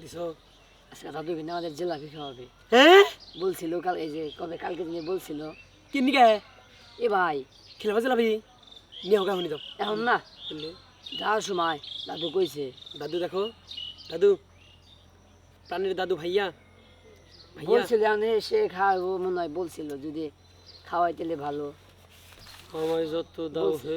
দিছো আজকে দাদু কিন্তু আমাদের জিলাপি খাওয়াবে হ্যাঁ বলছিল কাল এই যে কবে কালকে দিনে বলছিল। কি নিকে এ ভাই। খেলবা যাবি নিয়ে হোক শুনি দাও এখন না? যাওয়ার সময় দাদু কইছে। দাদু দেখো দাদু। প্রাণীর দাদু ভাইয়া। ভাইয়া। বলছিল সে খাওয়াবো মনে হয় বলছিল যদি খাওয়াই দিলে ভালো। আমায় যত দাও। হে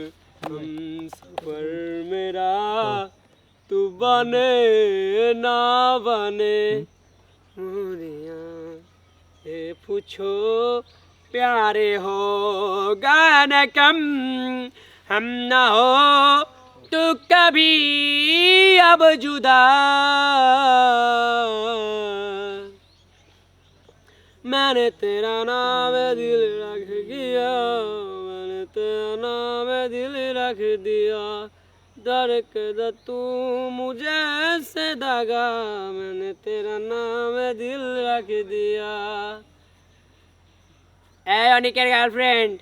बने, ना बने। मोरिया ये पूछो, प्यारे हो गान कम हम ना हो तो कभी अब जुदा। मैंने तेरा नाम दिल रख दिया, मैंने तेरा नाम दिल रख दिया। दर्क द तू मुझे से दगा मैंने तेरा नाम दिल रख दिया এই অনিকের গার্লফ্রেন্ড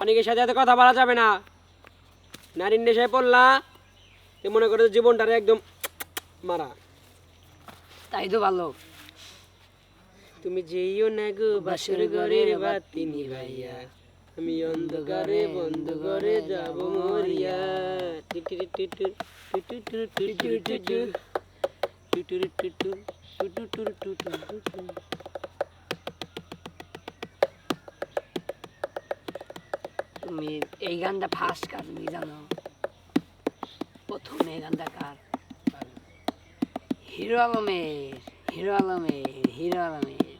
অনিকের সাথে এত কথা বলা যাবে না নারীর নেশায় পড়লা এ মনে করে জীবনটারে একদম মারা তাই তো ভালো তুমি যেইও না গো বাসর ঘরের বাতি নিভাইয়া আমি অন্ধকারে বন্ধ করে যাব মরিয়া। তুমি এই গানটা ফার্স্ট কার তুমি জানো প্রথম এই গানটা কার হিরো আলমের হিরো আলমের হিরো আলমের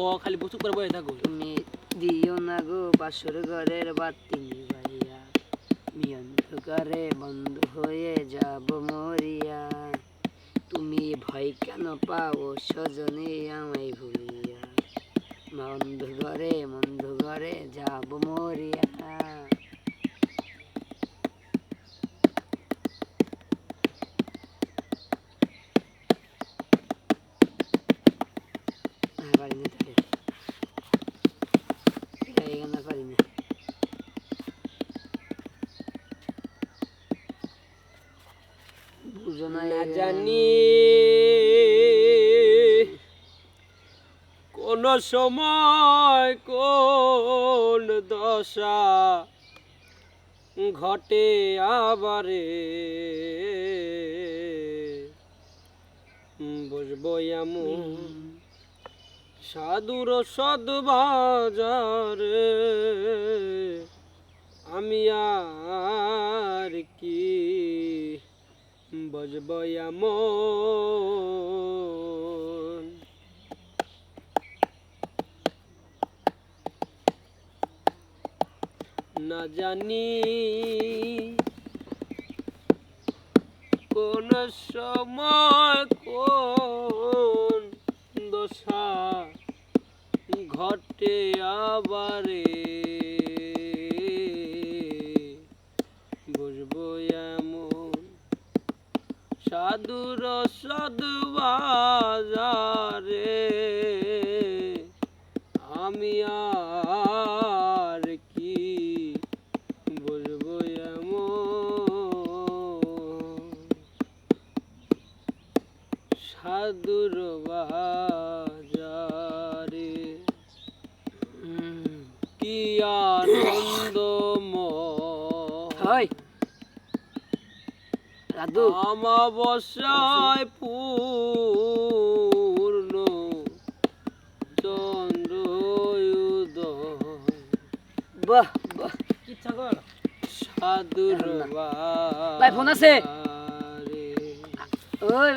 ক খালি বসু করে বসে থাকো। তুমি দিও না গো, বাসুর ঘরের বাতি ভাইয়া আমি বন্ধ হয়ে যাব মরিয়া। তুমি ভয় কেন পাও সজনে আমায় ভুলিয়া। মা ঘরে মন্ধ ঘরে যাব মরিয়া হ্যাঁ পারি না তাহলে এটা এই গানটা পারি না বুঝো না না এই গান। জানি। কোন সময় কোন দশা ঘটে আবারে বসবো এমন সাধুর সদ বাজারে আমি আর কি বজব এমন না জানি কোন সময় কোন দশা ঘটে আবারে। সাধুর সদবাজারে আমি আর কি বলব এমন? সাধুর বাজারে দাদু। অমাবস্যায় পূর্ণ চন্দ্র বাহ বাহ। ছাগল? সাধুর ভাই, ফোন আছে? ওই